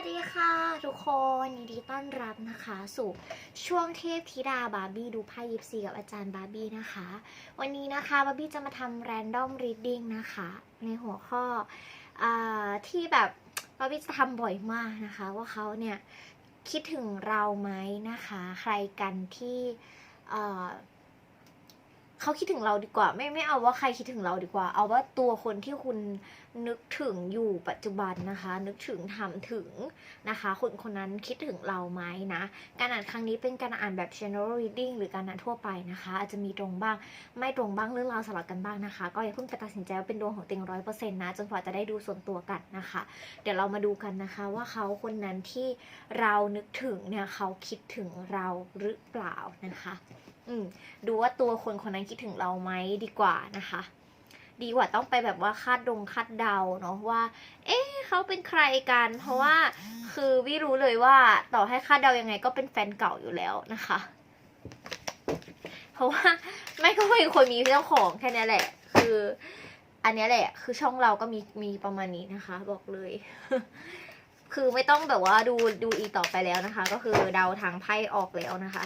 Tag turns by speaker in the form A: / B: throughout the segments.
A: วัสดีค่ะทุกคนยินดีต้อนรับนะคะ สู่ช่วงเทพธิดาบาร์บี้ดูไพ่ยิปซีกับอาจารย์บาร์บี้นะคะ วันนี้นะคะบาร์บี้จะมาทำแรนดอมรีดดิ้งนะคะ ในหัวข้ออที่แบบบาร์บี้จะทำบ่อยมากนะคะ ว่าเขาเนี่ยคิดถึงเราไหมนะคะ ใครกันที่ เขาคิดถึงเราดีกว่า ไม่ไม่เอาว่าใครคิดถึงเราดีกว่า เอาว่าตัวคนที่คุณนึกถึงอยู่ปัจจุบันนะคะ นึกถึงทำถึงนะคะ คนคนนั้นคิดถึงเราไหมนะ การอ่านครั้งนี้เป็นการอ่านแบบ general reading หรือการอ่านทั่วไปนะคะ อาจจะมีตรงบ้าง ไม่ตรงบ้างเรื่องราวสลับกันบ้างนะคะ ก็อย่าเพิ่งไปตัดสินใจว่าเป็นดวงของเต็งร้อยเปอร์เซ็นต์นะจนกว่าจะได้ดูส่วนตัวกันนะคะ เดี๋ยวเรามาดูกันนะคะ ว่าเขาคนนั้นที่เรานึกถึงเนี่ยเขาคิดถึงเราหรือเปล่านะคะ อืมดูว่าตัวคนคนนั้นคิดถึงเราไหมดีกว่านะคะ ดีกว่าต้องไปแบบว่าคาดดงคาดเดาเนาะว่า เอ๊ะเขาเป็นใครกัน เพราะว่าคือวิรู้เลยว่าต่อให้คาดเดายังไงก็เป็นแฟนเก่าอยู่แล้วนะคะ เพราะว่าไม่ก็เป็นคนมีเจ้าของแค่นี้แหละ คืออันนี้แหละ คือช่องเราก็มีมีประมาณนี้นะคะ บอกเลย คือไม่ต้องแบบว่าดูดูอีต่อไปแล้วนะคะ ก็คือเดาทางไพ่ออกแล้วนะคะ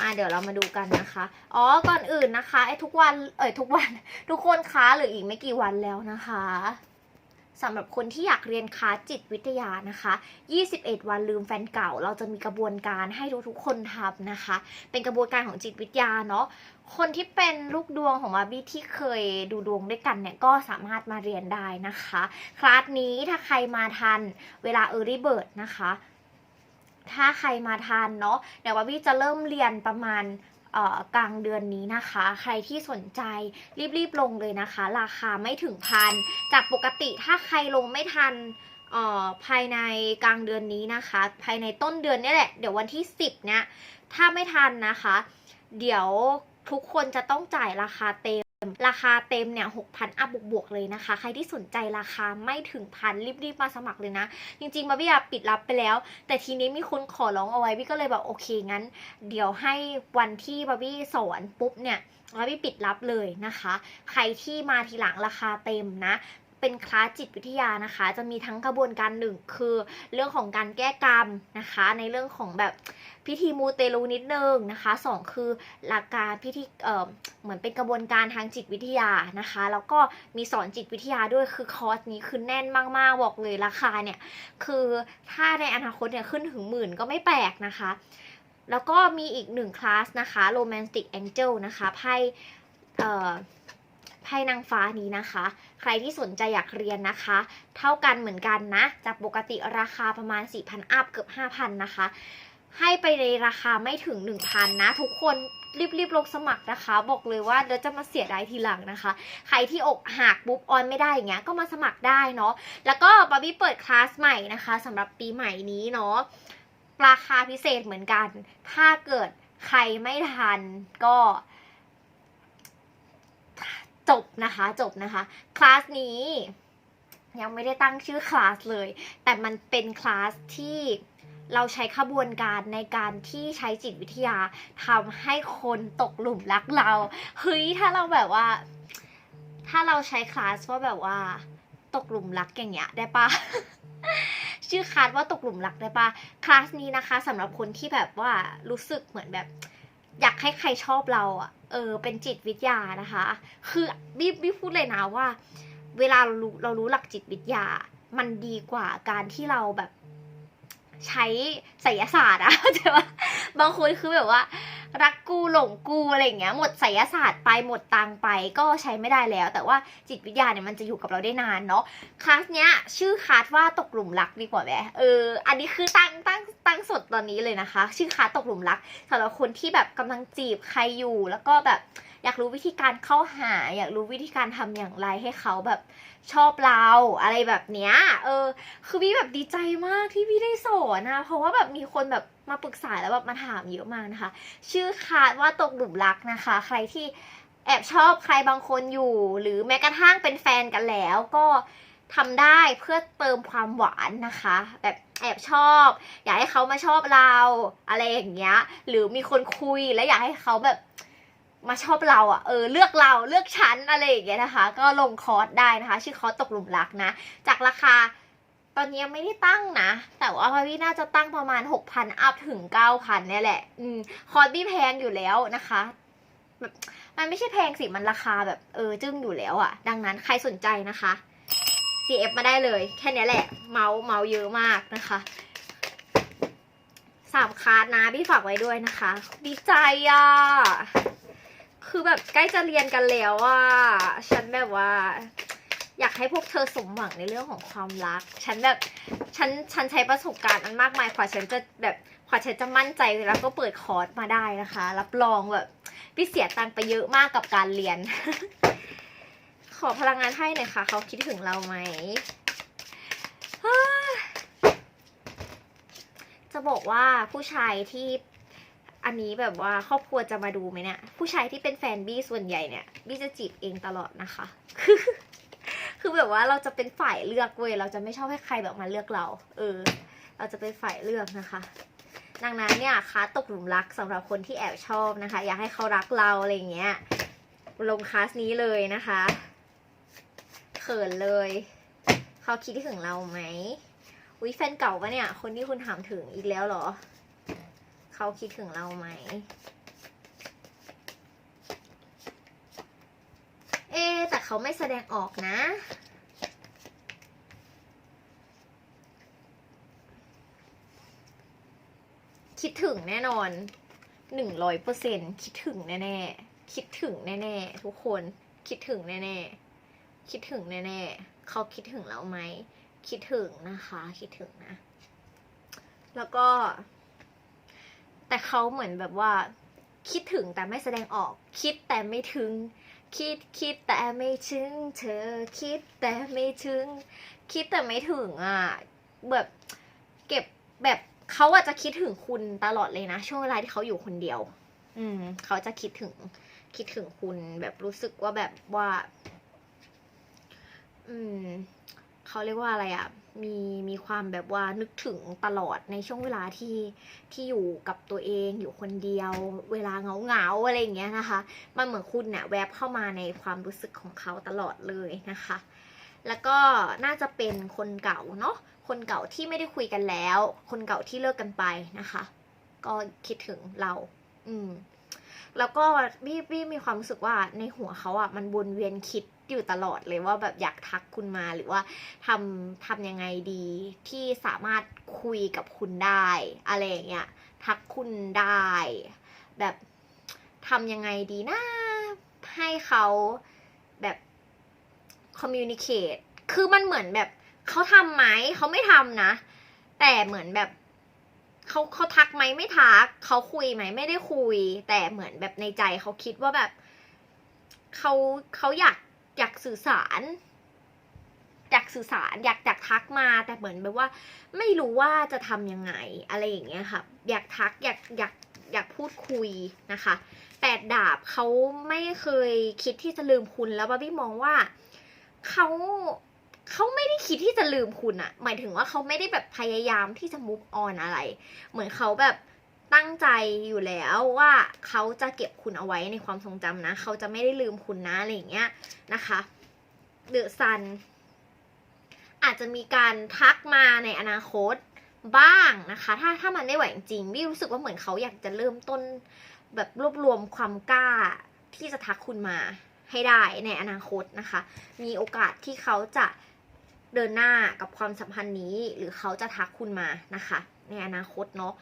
A: มาเดี๋ยวเรามาดูกันนะคะ อ๋อ ก่อนอื่นนะคะไอ้ทุกวัน เอ้ยทุกวัน ทุกคนคะหรืออีกไม่กี่วันแล้วนะคะสำหรับคนที่อยากเรียนคลาสจิตวิทยานะคะ 21 วันลืมแฟนเก่า เราจะมีกระบวนการให้ทุกๆคนทำนะคะ เป็นกระบวนการของจิตวิทยาเนาะ คนที่เป็นลูกดวงของบาร์บี้ที่เคยดูดวงด้วยกันเนี่ยก็สามารถมาเรียนได้นะคะ คลาสนี้ถ้าใครมาทันเวลา Early Bird นะคะ ถ้าใครมาทันเนาะเดี๋ยวบาร์บี้จะเริ่มเรียนประมาณกลางเดือนนี้นะคะ ใครที่สนใจรีบๆลงเลยนะคะ ราคาไม่ถึงพัน จากปกติถ้าใครลงไม่ทันภายในกลางเดือนนี้นะคะ ภายในต้นเดือนนี่แหละ เดี๋ยววันที่ 10 เนี่ย ถ้าไม่ทันนะคะ เดี๋ยวทุกคนจะต้องจ่ายราคาเต็ม ราคาเต็มเนี่ยหกพันอัพบวกๆเลยนะคะ ใครที่สนใจราคาไม่ถึงพันรีบๆมาสมัครเลยนะ จริงๆบาบี้อะปิดรับไปแล้ว แต่ทีนี้มีคนขอร้องเอาไว้บี้ก็เลยแบบโอเคงั้น เดี๋ยวให้วันที่บาบี้สอนปุ๊บเนี่ยบาร์บี้ปิดรับเลยนะคะ ใครที่มาทีหลังราคาเต็มนะ เป็นคลาสจิตวิทยานะคะ จะมีทั้งกระบวนการหนึ่งคือเรื่องของการแก้กรรมนะคะ ในเรื่องของแบบพิธีมูเตลูนิดนึงนะคะสองคือหลักการพิธีเอ่อเหมือนเป็นกระบวนการทางจิตวิทยานะคะ แล้วก็มีสอนจิตวิทยาด้วยคือคอร์สนี้คือแน่นมากๆบอกเลยราคาเนี่ยคือถ้าในอนาคตเนี่ยขึ้นถึงหมื่นก็ไม่แปลกนะคะ แล้วก็มีอีกหนึ่งคลาสนะคะ Romantic Angel นะคะไพ่เอ่อ ไพ่นางฟ้านี้นะคะ ใครที่สนใจอยากเรียนนะคะ เท่ากันเหมือนกันนะ จากปกติราคาประมาณ 4,000 อัพเกือบ 5,000 นะคะ ให้ไปในราคาไม่ถึง 1,000 นะ ทุกคนรีบๆลงสมัครนะคะ บอกเลยว่าเดี๋ยวจะมาเสียดายทีหลังนะคะ ใครที่อกหักปุ๊บออนไม่ได้อย่างเงี้ยก็มาสมัครได้เนาะแล้วก็บาร์บี้เปิดคลาสใหม่นะคะสำหรับปีใหม่นี้เนาะราคาพิเศษเหมือนกัน ถ้าเกิดใครไม่ทันก็ จบนะคะจบนะคะ คลาสนี้ ยังไม่ได้ตั้งชื่อคลาสเลย แต่มันเป็นคลาสที่เราใช้ขบวนการในการที่ใช้จิตวิทยาทำให้คนตกหลุมรักเราเฮ้ยถ้าเราแบบว่า ถ้าเราใช้คลาสว่าแบบว่า ตกหลุมรักอย่างเงี้ยได้ปะชื่อคลาสว่าตกหลุมรักได้ปะคลาสนี้นะคะสำหรับคนที่แบบว่ารู้สึกเหมือนแบบ อยากให้ใครชอบเราอะเออ เป็นจิตวิทยานะคะ คือบี้บี้พูดเลยนะว่า เวลาเรารู้เรารู้หลักจิตวิทยา มันดีกว่าการที่เราแบบ ใช้ไสยศาสตร์อะแต่ว่าบางคนคือแบบว่า รักกูหลงกูอะไรอย่างเงี้ยหมดไสยศาสตร์ไปหมดตังไปก็ใช้ไม่ได้แล้ว แต่ว่าจิตวิทยาเนี่ยมันจะอยู่กับเราได้นานเนาะคลาสเนี้ยชื่อคลาสว่าตกหลุมรักดีกว่าไหมเอออันนี้คือตั้งตั้งตั้งสดตอนนี้เลยนะคะ ชื่อคลาสตกหลุมรักสำหรับคนที่แบบกำลังจีบใครอยู่แล้วก็แบบอยากรู้วิธีการเข้าหา อยากรู้วิธีการทำอย่างไรให้เขาแบบชอบเราอะไรแบบเนี้ยเออ คือพี่แบบดีใจมากที่พี่ได้สอนนะเพราะว่าแบบมีคนแบบ มาปรึกษาแล้วแบบมาถามเยอะมากนะคะ ชื่อคาดว่าตกหลุมรักนะคะ ใครที่แอบชอบใครบางคนอยู่ หรือแม้กระทั่งเป็นแฟนกันแล้วก็ทำได้เพื่อเติมความหวานนะคะ แบบแอบชอบ อยากให้เขามาชอบเราอะไรอย่างเงี้ย หรือมีคนคุยแล้วอยากให้เขาแบบมาชอบเราอะเออเลือกเราเลือกฉันอะไรอย่างเงี้ยนะคะ ก็ลงคอร์สได้นะคะ ชื่อคอร์สตกหลุมรักนะ จากราคา ตอนนี้ยังไม่ได้ตั้งนะ แต่ว่าพี่น่าจะตั้งประมาณ 6,000 อัพถึง 9,000เนี่ยแหละ อืม คอร์สพี่แพงอยู่แล้วนะคะแบบมันไม่ใช่แพงสิ มันราคาแบบเออจึ้งอยู่แล้วอะดังนั้นใครสนใจนะคะ CF มาได้เลย แค่นี้แหละ เมาส์เมาส์เยอะมากนะคะสามคาร์ดนะพี่ฝากไว้ด้วยนะคะ ดีใจอะ คือแบบใกล้จะเรียนกันแล้วอะ ฉันแบบว่า อยากให้พวกเธอสมหวังในเรื่องของความรัก ฉันแบบฉันฉันใช้ประสบการณ์อันมากมายกว่าฉันจะแบบกว่าฉันจะมั่นใจแล้วก็เปิดคอร์สมาได้นะคะ รับรองแบบพี่เสียตังค์ไปเยอะมากกับการเรียน ขอพลังงานให้หน่อยค่ะ เขาคิดถึงเราไหมจะบอกว่าผู้ชายที่อันนี้แบบว่าครอบครัวจะมาดูไหมเนี่ย ผู้ชายที่เป็นแฟนบี้ส่วนใหญ่เนี่ยบี้จะจีบเองตลอดนะคะ คือแบบว่าเราจะเป็นฝ่ายเลือกเว้ยเราจะไม่ชอบให้ใครแบบมาเลือกเรา เออ เราจะเป็นฝ่ายเลือกนะคะ ดังนั้นเนี่ยคะตกหลุมรักสำหรับคนที่แอบชอบนะคะ อยากให้เขารักเราอะไรเงี้ย ลงคลาสนี้เลยนะคะเขินเลย เขาคิดถึงเราไหมอุ้ยแฟนเก่าปะเนี่ย คนที่คุณถามถึงอีกแล้วเหรอ เขาคิดถึงเราไหมเอะแต่ เขาไม่แสดงออกนะ คิดถึงแน่นอนหนึ่งร้อยเปอร์เซ็นคิดถึงแน่ๆ คิดถึงแน่ๆ ทุกคนคิดถึงแน่ๆ คิดถึงแน่ๆ เขาคิดถึงเราไหม คิดถึงนะคะ คิดถึงนะ แล้วก็ แต่เขาเหมือนแบบว่า คิดถึงแต่ไม่แสดงออก คิดแต่ไม่ถึง คิดคิดแต่ไม่ถึง เธอคิดแต่ไม่ถึง คิดแต่ไม่ถึงอะแบบเก็บแบบเขาอาจจะคิดถึงคุณตลอดเลยนะ ช่วงเวลาที่เขาอยู่คนเดียว อืมเขาจะคิดถึง คิดถึงคุณแบบรู้สึกว่าแบบว่า อืม เขาเรียกว่าอะไรอะ่ะมีมีความแบบว่านึกถึงตลอดในช่วงเวลาที่ที่อยู่กับตัวเองอยู่คนเดียว เวลาเหงาเหงาอะไรอย่างเงี้ยนะคะ มันเหมือนคุณเนี่ยแวบเข้ามาในความรู้สึกของเขาตลอดเลยนะคะ แล้วก็น่าจะเป็นคนเก่าเนาะคนเก่าที่ไม่ได้คุยกันแล้ว คนเก่าที่เลิกกันไปนะคะ ก็คิดถึงเรา อืมแล้วก็พี่พี่มีความรู้สึกว่าในหัวเขาอะมันวนเวียนคิด อยู่ตลอดเลยว่าแบบอยากทักคุณมาหรือว่าทำทำยังไงดีที่สามารถคุยกับคุณได้ อะไรอย่างเงี้ยทักคุณได้ แบบทำยังไงดีนะ ให้เขาแบบ communicate คือมันเหมือนแบบเขาทำไหมเขาไม่ทำนะ แต่เหมือนแบบเขาเขาทักไหมไม่ทักเขาคุยไหมไม่ได้คุย แต่เหมือนแบบในใจเขาคิดว่าแบบเขาเขาอยาก อยากสื่อสารอยากสื่อสารอยากอยากทักมาแต่เหมือนแบบว่า ไม่รู้ว่าจะทำยังไงอะไรอย่างเงี้ยค่ะ อยากทักอยากอยากอยากพูดคุยนะคะแปดดาบเขาไม่เคยคิดที่จะลืมคุณแล้วบาร์บี้มองว่าเขาเขาไม่ได้คิดที่จะลืมคุณอะหมายถึงว่าเขาไม่ได้แบบพยายามที่จะ move on อะไร เหมือนเขาแบบ ตั้งใจอยู่แล้วว่าเขาจะเก็บคุณเอาไว้ในความทรงจำนะ เขาจะไม่ได้ลืมคุณนะอะไรอย่างเงี้ยนะคะเดอะซันอาจจะมีการทักมาในอนาคตบ้างนะคะ ถ้าถ้ามันไม่ไหวจริงๆพี่รู้สึกว่าเหมือนเขาอยากจะเริ่มต้นแบบรวบรวมความกล้าที่จะทักคุณมาให้ได้ในอนาคตนะคะ มีโอกาสที่เขาจะเดินหน้ากับความสัมพันธ์นี้ หรือเขาจะทักคุณมานะคะ ในอนาคตเนาะ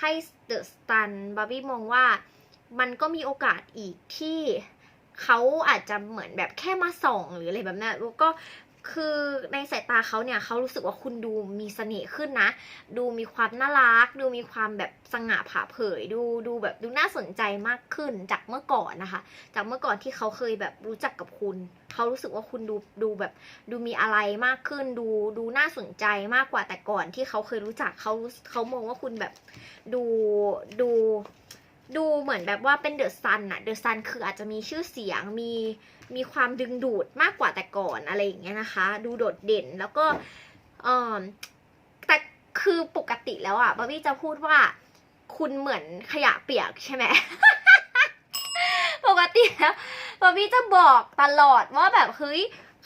A: ไพ่เดอะสตันบาร์บี้มองว่ามันก็มีโอกาสอีกที่เขาอาจจะเหมือนแบบแค่มาส่องหรืออะไรแบบนั้นแล้วก็ คือในสายตาเขาเนี่ยเขารู้สึกว่าคุณดูมีเสน่ห์ขึ้นนะ ดูมีความน่ารัก ดูมีความแบบสง่าผ่าเผย ดูดูแบบดูน่าสนใจมากขึ้นจากเมื่อก่อนนะคะ จากเมื่อก่อนที่เขาเคยแบบรู้จักกับคุณ เขารู้สึกว่าคุณดูดูแบบดูมีอะไรมากขึ้น ดูดูน่าสนใจมากกว่าแต่ก่อนที่เขาเคยรู้จักเขาเขามองว่าคุณแบบดูดู ดูเหมือนแบบว่าเป็นเดอะซันอะเดอะซันคืออาจจะมีชื่อเสียงมีมีความดึงดูดมากกว่าแต่ก่อนอะไรอย่างเงี้ยนะคะ ดูโดดเด่นแล้วก็เออแต่คือปกติแล้วอะบาร์บี้จะพูดว่าคุณเหมือนขยะเปียกใช่ไหมปกติแล้วบาร์บี้จะบอกตลอดว่าแบบเฮ้ย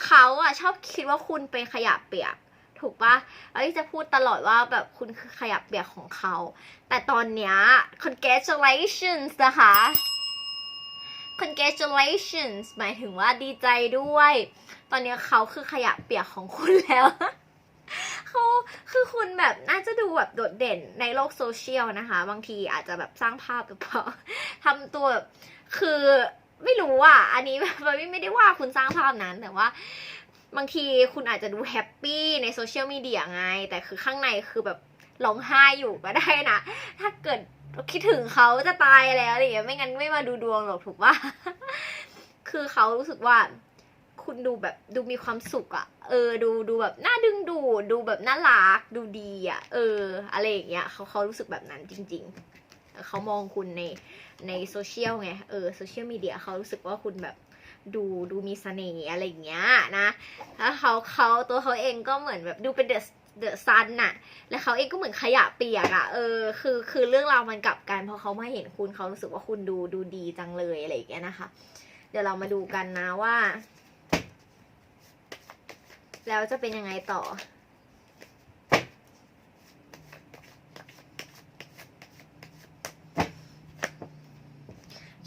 A: เขาอะชอบคิดว่าคุณเป็นขยะเปียก ถูกปะบาร์บี้จะพูดตลอดว่าแบบคุณคือขยับเปียกของเขา แต่ตอนเนี้ย congratulations นะคะ congratulations หมายถึงว่าดีใจด้วย ตอนนี้เขาคือขยะเปียกของคุณแล้วเขาคือคุณแบบน่าจะดูแบบโดดเด่นในโลกโซเชียลนะคะ บางทีอาจจะแบบสร้างภาพหรือเปล่าทำตัวแบบคือไม่รู้อะ อันนี้แบบไม่ไม่ได้ว่าคุณสร้างภาพนั้นแต่ว่า บางทีคุณอาจจะดูแฮปปี้ในโซเชียลมีเดียไง แต่คือข้างในคือแบบร้องไห้อยู่ก็ได้นะ ถ้าเกิดคิดถึงเขาจะตายแล้วอะไรอย่างเงี้ยไม่งั้นไม่มาดูดวงหรอกถูกปะคือเขารู้สึกว่าคุณดูแบบดูมีความสุขอะเออ ดูดูแบบน่าดึงดูดดูแบบน่ารักดูดีอะเออ อะไรอย่างเงี้ยเขาเขารู้สึกแบบนั้นจริง ๆเขามองคุณในในโซเชียลไงเออโซเชียลมีเดียเขารู้สึกว่าคุณแบบ ดูดูมีเสน่ห์อะไรอย่างเงี้ยนะแล้วเขาเขาตัวเขาเองก็เหมือนแบบดูเป็นเดอะเดอะซันน่ะ แล้วเขาเองก็เหมือนขยะเปียกอะเออ คือ คือเรื่องราวมันกลับกัน พอเขามาเห็นคุณเขารู้สึกว่าคุณดู ดูดีจังเลยอะไรอย่างเงี้ยนะคะ เดี๋ยวเรามาดูกันนะว่า แล้วจะเป็นยังไงต่อ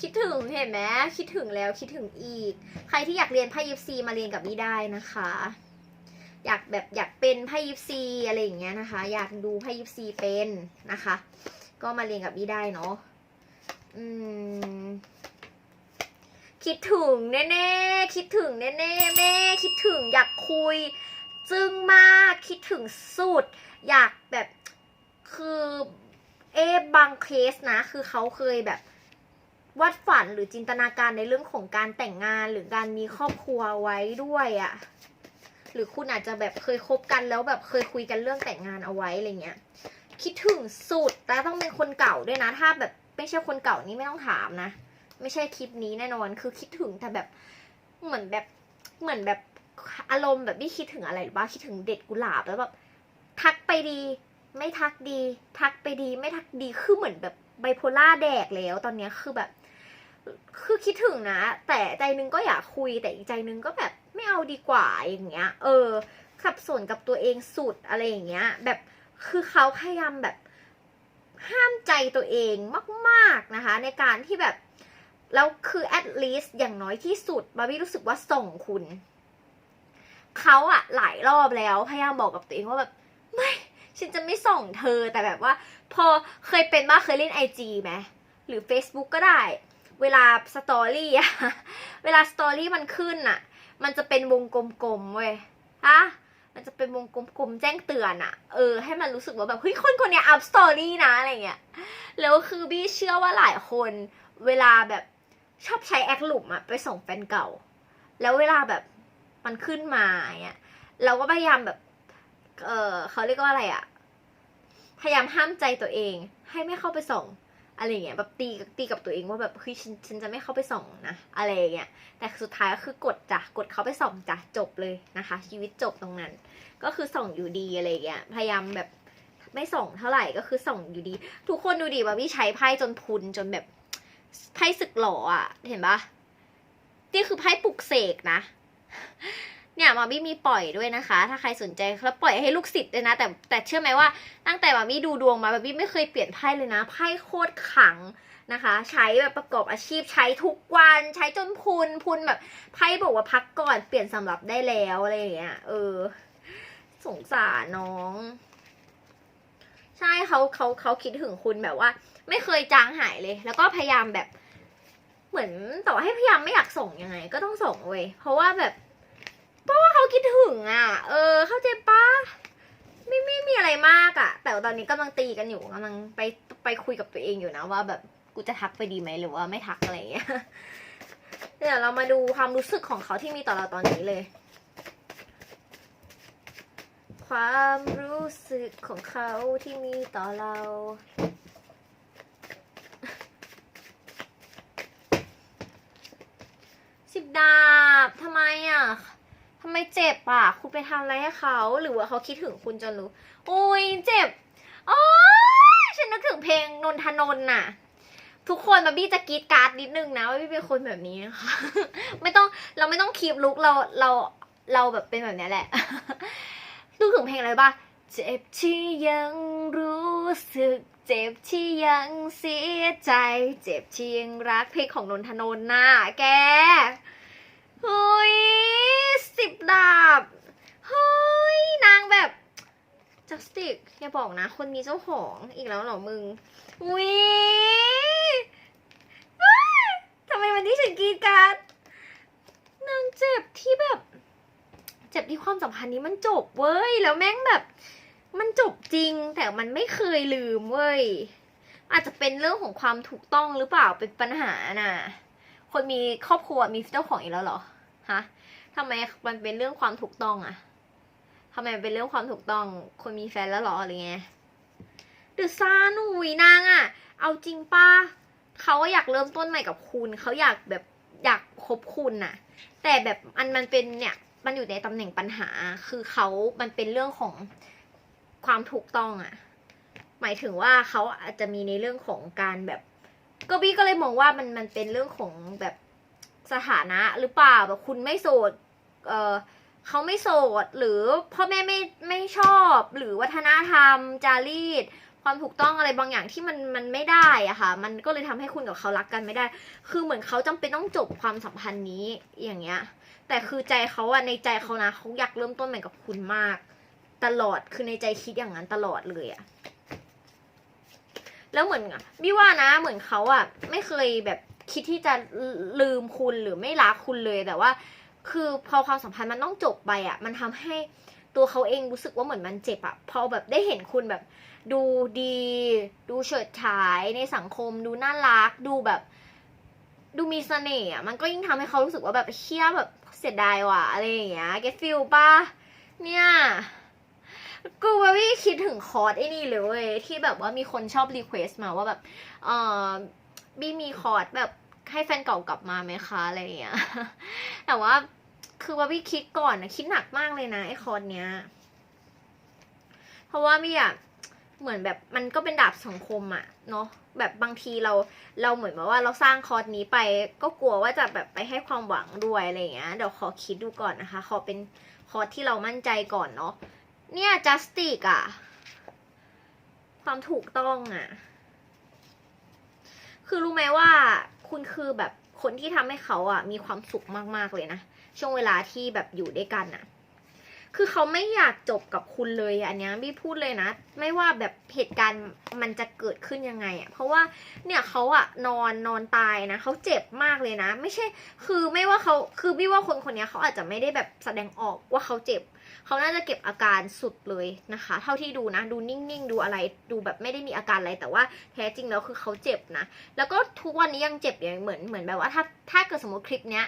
A: คิดถึง เห็นไหมคิดถึงแล้วคิดถึงอีก ใครที่อยากเรียนไพ่ยิปซีมาเรียนกับนี่ได้นะคะ อยากแบบอยากเป็นไพ่ยิปซีอะไรอย่างเงี้ยนะคะ อยากดูไพ่ยิปซีเป็นนะคะ ก็มาเรียนกับนี่ได้เนาะอืมคิดถึงแน่ๆคิดถึงแน่ๆแม่คิดถึงอยากคุย จึ้งมากคิดถึงสุด อยากแบบคือเอะบางเคสนะ คือเขาเคยแบบ วาดฝันหรือจินตนาการในเรื่องของการแต่งงานหรือการมีครอบครัวไว้ด้วยอะ่ะ หรือคุณอาจจะแบบเคยคบกันแล้วแบบเคยคุยกันเรื่องแต่งงานเอาไว้อะไรเงี้ย คิดถึงสุดแต่ต้องเป็นคนเก่าด้วยนะ ถ้าแบบไม่ใช่คนเก่านี่ไม่ต้องถามนะ ไม่ใช่คลิปนี้แน่นอน คือคิดถึงแต่แบบเหมือนแบบเหมือนแบบอารมณ์แบบไม่คิดถึงอะไรหรือว่าคิดถึงเด็ดกุหลาบแล้วแบบทักไปดี ไม่ทักดี ทักไปดี ไม่ทักดีคือเหมือนแบบไบโพล่าแดกแล้วตอนนี้คือแบบ คือคิดถึงนะ แต่ใจนึงก็อยากคุยแต่อีกใจนึงก็แบบไม่เอาดีกว่าอย่างเงี้ย เออขับสนกับตัวเองสุดอะไรอย่างเงี้ย แบบคือเขาพยายามแบบห้ามใจตัวเองมากๆนะคะ ในการที่แบบแล้วคือ at least อย่างน้อยที่สุดบาร์บี้รู้สึกว่าส่งคุณ เขาอะหลายรอบแล้วพยายามบอกกับตัวเองว่าแบบ ไม่ฉันจะไม่ส่งเธอแต่แบบว่า พอเคยเป็นบ้าเคยเล่นไอจีไหมหรือ Facebook ก็ได้ เวลาสตอรี่อะเวลาสตอรี่มันขึ้นอะมันจะเป็นวงกลมๆเว้ยฮะมันจะเป็นวงกลมๆแจ้งเตือนอะเออให้มันรู้สึกว่าแบบเฮ้ยคนคนเนี้ยอัพสตอรี่นะอะไรเงี้ยแล้วคือบี้เชื่อว่าหลายคนเวลาแบบชอบใช้แอคหลุมอะไปส่งแฟนเก่า แล้วเวลาแบบมันขึ้นมาเนี่ยเราก็พยายามแบบ เออเขาเรียกว่าอะไรอะพยายามห้ามใจตัวเอง ให้ไม่เข้าไปส่ง อะไรเงี้ยแบบตีตีกับตัวเองว่าแบบเฮ้ยฉันฉันจะไม่เข้าไปส่องนะ อะไรเงี้ยแต่สุดท้ายก็คือกดจ้ะกดเขาไปส่องจ้ะจบเลยนะคะ ชีวิตจบตรงนั้น ก็คือส่องอยู่ดีอะไรเงี้ยพยายามแบบไม่ส่องเท่าไหร่ก็คือส่องอยู่ดี ทุกคนดูดิว่าพี่ใช้ไพ่จนพุนจนแบบไพ่สึกหล่ออะเห็นปะนี่คือไพ่ปลุกเสกนะ เนี่ยมามี่มีปล่อยด้วยนะคะ ถ้าใครสนใจแล้วปล่อยให้ลูกศิษย์เลยนะ แต่แต่เชื่อไหมว่าตั้งแต่มามี่ดูดวงมามามี่ไม่เคยเปลี่ยนไพ่เลยนะไพ่โคตรขังนะคะ ใช้แบบประกอบอาชีพใช้ทุกวันใช้จนพุนพุนแบบไพ่บอกว่าพักก่อนเปลี่ยนสำหรับได้แล้วอะไรอย่างเงี้ยเออ สงสารน้อง ใช่เขาเขาเขาคิดถึงคุณแบบว่า ไม่เคยจางหายเลย แล้วก็พยายามแบบ เหมือนต่อให้พยายามไม่อยากส่งยังไง ก็ต้องส่งเว้ยเพราะว่าแบบ เพราะว่าเขาคิดถึงอะ เออ เข้าใจปะไม่ไม่มีอะไรมากอะ แต่ตอนนี้กำลังตีกันอยู่กำลังไปไปคุยกับตัวเองอยู่นะว่าแบบกูจะทักไปดีไหมหรือว่าไม่ทักอะไรอย่างเงี้ยเดี๋ยวเรามาดูความรู้สึกของเขาที่มีต่อเราตอนนี้เลย ความรู้สึกของเขาที่มีต่อเราสิบดาบทำไมอะำไมเจ็บอะ คุณไปทำอะไรให้เขา หรือว่าเขาคิดถึงคุณจนรู้โอ้ยเจ็บโอ้ยฉันนึกถึงเพลงนนทนนท์น่ะ ทุกคนมาบี้จะกรีดการ์ดนิดนึงนะว่าบี้เป็นคนแบบนี้นะคะ ไม่ต้องเราไม่ต้องคีบลุกเราเราเราแบบเป็นแบบนี้แหละนึกถึงเพลงอะไรปะเจ็บที่ยังรู้สึก เจ็บที่ยังเสียใจ เจ็บที่ยังรักเพลงของนนทนนท์น่ะแกเฮ้ยสิบดาบ เฮ้ย นางแบบิกอย่าบอกนะ คนมีเจ้าของอีกแล้วเหรอมึงอุ้ยอ้ายทำไมวันที่ฉันกรีดกรารนางเจ็บที่แบบ เจ็บที่ความสัมพันธ์นี้มันจบเว้ย แล้วแม่งแบบ มันจบจริง แต่มันไม่เคยลืมเว้ย อาจจะเป็นเรื่องของความถูกต้องหรือเปล่าเป็นปัญหาน่ะ คนมีครอบครัวมีเจ้าของอีกแล้วเหรอฮะทำไมมันเป็นเรื่องความถูกต้องอะ ทำไมเป็นเรื่องความถูกต้องคนมีแฟนแล้วหรอหรือไงเดอะซาหนุยนางอะเอาจริงป้าเขาอยากเริ่มต้นใหม่กับคุณเขาอยากแบบอยากคบคุณน่ะ แต่แบบมันมันเป็นเนี่ยมันอยู่ในตำแหน่งปัญหา คือเขามันเป็นเรื่องของความถูกต้องอะหมายถึงว่าเขาอาจจะมีในเรื่องของการแบบก็บี้ก็เลยมองว่ามันมันเป็นเรื่องของแบบสถานะหรือเปล่าแบบคุณไม่โสด เออ เขาไม่โสดหรือพ่อแม่ไม่ไม่ชอบ หรือวัฒนธรรม จารีต ความถูกต้องอะไรบางอย่างที่มันมันไม่ได้อะค่ะ มันก็เลยทำให้คุณกับเขารักกันไม่ได้ คือเหมือนเขาจำเป็นต้องจบความสัมพันธ์นี้อย่างเงี้ย แต่คือใจเขาอะในใจเขานะเขาอยากเริ่มต้นใหม่กับคุณมาก ตลอดคือในใจคิดอย่างนั้นตลอดเลยอะแล้วเหมือนบี้ว่านะเหมือนเขาอะไม่เคยแบบคิดที่จะลืมคุณหรือไม่รักคุณเลยแต่ว่า คือพอความสัมพันธ์มันต้องจบไปอะมันทำให้ตัวเขาเองรู้สึกว่าเหมือนมันเจ็บอะพอแบบได้เห็นคุณแบบ ดูดี ดูเฉิดฉายในสังคม ดูน่ารัก ดูแบบ ดูมีเสน่ห์อะมันก็ยิ่งทำให้เขารู้สึกว่าแบบเชี่ยแบบเสียดายว่ะอะไรอย่างเงี้ยเก็ตฟิลป่ะ เนี่ยกูว่าพี่คิดถึงคอร์สไอ้นี่เลยเว้ยที่แบบว่ามีคนชอบรีเควสมาว่าแบบ เออบี้มีคอร์สแบบให้แฟนเก่ากลับมาไหมคะอะไรอย่างเงี้ย แต่ว่า คือว่าพี่คิดก่อนนะคิดหนักมากเลยนะไอ้คอร์สเนี้ย เพราะว่าไม่อยากเหมือนแบบมันก็เป็นดาบสังคมอะเนาะแบบบางทีเราเราเหมือนแบบว่าเราสร้างคอร์สนี้ไป ก็กลัวว่าจะแบบไปให้ความหวังด้วยอะไรอย่างเงี้ยเดี๋ยวขอคิดดูก่อนนะคะ ขอเป็นคอร์สที่เรามั่นใจก่อนเนาะเนี่ยจัสติกอะความถูกต้องอะคือรู้ไหมว่าคุณคือแบบคนที่ทำให้เขาอะมีความสุขมากๆเลยนะ ช่วงเวลาที่แบบอยู่ด้วยกันอะคือเขาไม่อยากจบกับคุณเลยอันนี้พี่พูดเลยนะ ไม่ว่าแบบเหตุการณ์มันจะเกิดขึ้นยังไงอะเพราะว่าเนี่ยเขาอะนอนนอนตายนะเขาเจ็บมากเลยนะ ไม่ใช่ คือไม่ว่าเขาคือพี่ว่าคนคนนี้เขาอาจจะไม่ได้แบบแสดงออกว่าเขาเจ็บ เขาน่าจะเก็บอาการสุดเลยนะคะ เท่าที่ดูนะ ดูนิ่งๆ ดูอะไร ดูแบบไม่ได้มีอาการอะไร แต่ว่าแท้จริงแล้วคือเขาเจ็บนะ แล้วก็ทุกวันนี้ยังเจ็บอย่างเหมือนเหมือนแบบว่าถ้าถ้าเกิดสมมติคลิปเนี้ย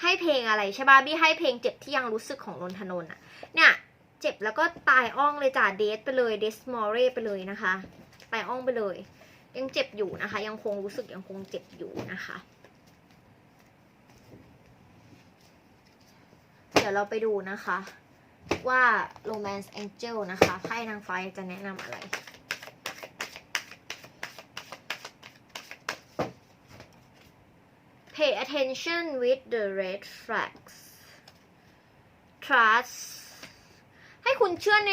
A: ให้เพลงอะไรใช่ป่ะบี้ให้เพลงเจ็บที่ยังรู้สึกของนนทนนท์อะเนี่ยเจ็บแล้วก็ตายอ่องเลยจ้ะเดทไปเลยเดสมอร์เรไปเลยนะคะ ตายอ่องไปเลย ยังเจ็บอยู่นะคะ ยังคงรู้สึกยังคงเจ็บอยู่นะคะเดี๋ยวเราไปดูนะคะ ว่า Romance Angel นะคะไพ่นางฟ้าจะแนะนำอะไร Pay attention with the red flags trust ให้คุณเชื่อใน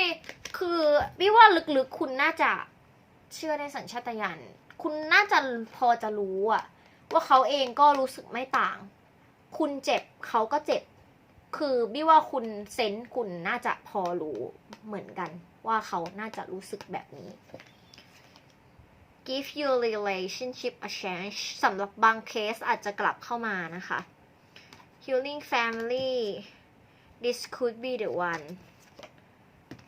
A: คือพี่ว่าลึกๆคุณน่าจะเชื่อในสัญชาตญาณคุณน่าจะพอจะรู้อะว่าเขาเองก็รู้สึกไม่ต่าง คุณเจ็บเขาก็เจ็บ คือบี้ว่าคุณเซนส์คุณน่าจะพอรู้เหมือนกัน ว่าเขาน่าจะรู้สึกแบบนี้ give your relationship a chance สำหรับบางเคสอาจจะกลับเข้ามานะคะ healing family this could be the one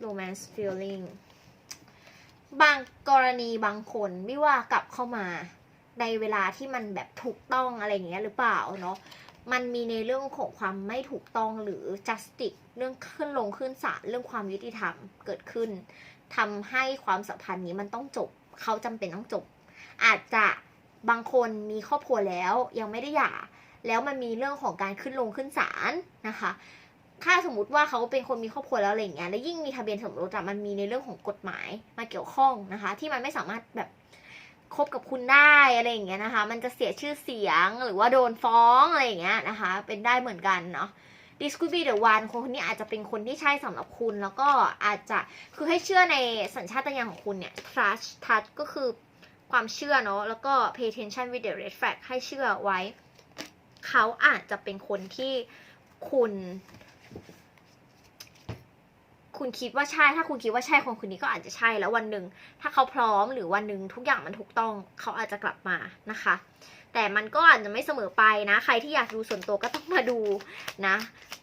A: romance feeling บางกรณีบางคนไม่ว่ากลับเข้ามาในเวลาที่มันแบบถูกต้องอะไรอย่างเงี้ยหรือเปล่าเนาะ มันมีในเรื่องของความไม่ถูกต้องหรือ justice เรื่องขึ้นลงขึ้นศาลเรื่องความยุติธรรมเกิดขึ้นทำให้ความสัมพันธ์นี้มันต้องจบ เขาจำเป็นต้องจบ อาจจะบางคนมีครอบครัวแล้วยังไม่ได้หย่า แล้วมันมีเรื่องของการขึ้นลงขึ้นศาลนะคะ ถ้าสมมติว่าเขาเป็นคนมีครอบครัวแล้วอะไรอย่างเงี้ย แล้วยิ่งมีทะเบียนสมรสอะมันมีในเรื่องของกฎหมายมาเกี่ยวข้องนะคะ ที่มันไม่สามารถแบบ คบกับคุณได้อะไรอย่างเงี้ยนะคะ มันจะเสียชื่อเสียงหรือว่าโดนฟ้องอะไรอย่างเงี้ยนะคะ เป็นได้เหมือนกันเนาะ this could be the one คนคนนี้อาจจะเป็นคนที่ใช่สำหรับคุณ แล้วก็อาจจะคือให้เชื่อในสัญชาตญาณของคุณเนี่ย trust trust ก็คือความเชื่อเนาะแล้วก็ pay attention with the red flag ให้เชื่อไว้ เขาอาจจะเป็นคนที่คุณ คุณคิดว่าใช่ ถ้าคุณคิดว่าใช่คนคนนี้ก็อาจจะใช่แล้ววันหนึ่งถ้าเขาพร้อมหรือวันหนึ่งทุกอย่างมันถูกต้องเขาอาจจะกลับมานะคะ แต่มันก็อาจจะไม่เสมอไปนะ ใครที่อยากดูส่วนตัวก็ต้องมาดูนะ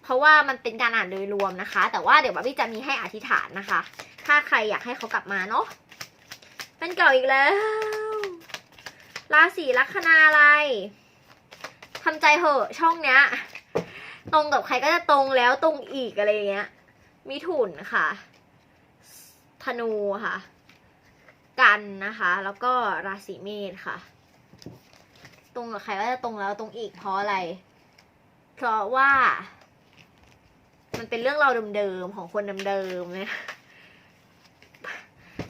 A: เพราะว่ามันเป็นการอ่านโดยรวมนะคะ แต่ว่าเดี๋ยวบาบี้จะมีให้อธิษฐานนะคะ ถ้าใครอยากให้เขากลับมาเนาะเป็นเก่าอีกแล้วราศีลัคนาอะไรทำใจเหอะช่องเนี้ยตรงกับใครก็จะตรงแล้วตรงอีกอะไรอย่างเงี้ย มิถุนค่ะ ธนูค่ะ กันนะคะ แล้วก็ราศีเมษค่ะ ตรงกับใครก็จะตรงแล้วตรงอีกเพราะอะไร เพราะว่า มันเป็นเรื่องเราเดิมๆของคนเดิมๆเนี่ย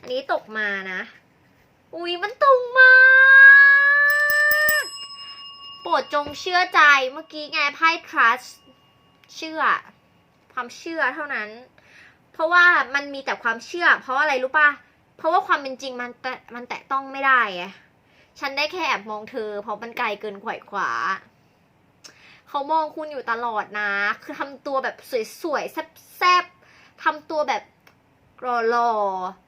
A: อันนี้ตกมานะ อุ้ยมันตรงมากโปรดจงเชื่อใจเมื่อกี้ไงไพ่ trust เชื่อ ความเชื่อเท่านั้น เพราะว่ามันมีแต่ความเชื่อ เพราะอะไรรู้ป่ะ เพราะว่าความเป็นจริงมันแตะมันแตะต้องไม่ได้ไงฉันได้แค่แอบมองเธอ เพราะมันไกลเกินขวายขวา เขามองคุณอยู่ตลอดนะ คือทำตัวแบบสวยๆแซ่บๆทำตัวแบบหล่อหล่อ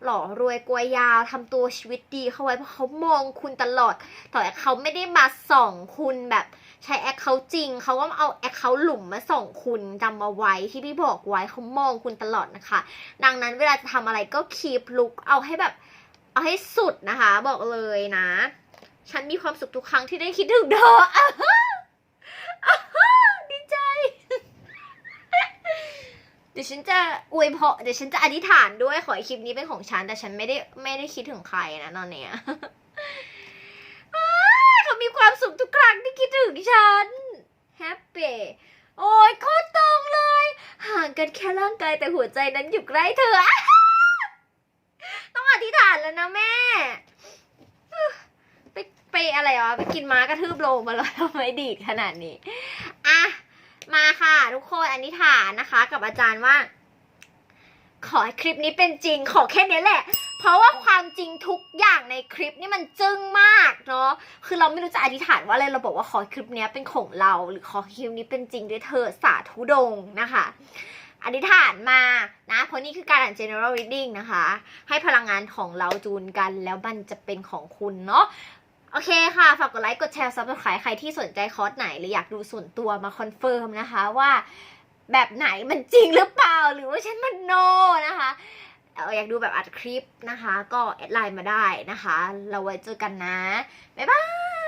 A: หล่อรวยกวยาวทำตัวชีวิตดีเข้าไว้เพราะเขามองคุณตลอดแต่เขาไม่ได้มาส่องคุณแบบ ใช้แอคเขาจริง เขาก็เอาแอคเขาหลุมมาส่องคุณจำมาไว้ที่พี่บอกไว้เขามองคุณตลอดนะคะ ดังนั้นเวลาจะทำอะไรก็คีปลุกเอาให้แบบ เอาให้สุดนะคะ บอกเลยนะ ฉันมีความสุขทุกครั้งที่ได้คิดถึงเธอดีใจ เดี๋ยวฉันจะอวยพรเดี๋ยวฉันจะอธิษฐานด้วยขอให้คลิปนี้เป็นของฉัน แต่ฉันไม่ได้ไม่ได้คิดถึงใครนะตอนเนี้ย ความสุขทุกครั้งที่คิดถึงฉันแฮปปี้โอ้ยโคตรตรงเลย ห่างกันแค่ร่างกายแต่หัวใจนั้นอยู่ใกล้เธออ้าต้องอธิษฐานแล้วนะแม่ ไปไปอะไรวะไปกินม้ากระทืบโลมาแล้วทำไมดีดขนาดนี้ อะ มาค่ะ ทุกคนอธิษฐานนะคะ กับอาจารย์ว่า ขอให้คลิปนี้เป็นจริงขอแค่นี้แหละ เพราะว่าความจริงทุกอย่างในคลิปนี่มันจึ้งมากเนาะ คือเราไม่รู้จะอธิษฐานว่าอะไร เราบอกว่าขอคลิปนี้เป็นของเรา หรือขอคลิปนี้เป็นจริงด้วยเธอสาธุดงนะคะอธิษฐานมานะ เพราะนี่คือการอ่าน general reading นะคะ ให้พลังงานของเราจูนกันแล้วมันจะเป็นของคุณเนาะโอเคค่ะ ฝากกดไลค์ กดแชร์ซับสไครต์ใครที่สนใจคอร์สไหน หรืออยากดูส่วนตัวมาคอนเฟิร์มนะคะว่าแบบไหนมันจริงหรือเปล่าหรือว่าฉันมันโนนะคะ อยากดูแบบอัดคลิปนะคะ ก็แอดไลน์มาได้นะคะ เราไว้เจอกันนะ บ๊ายบาย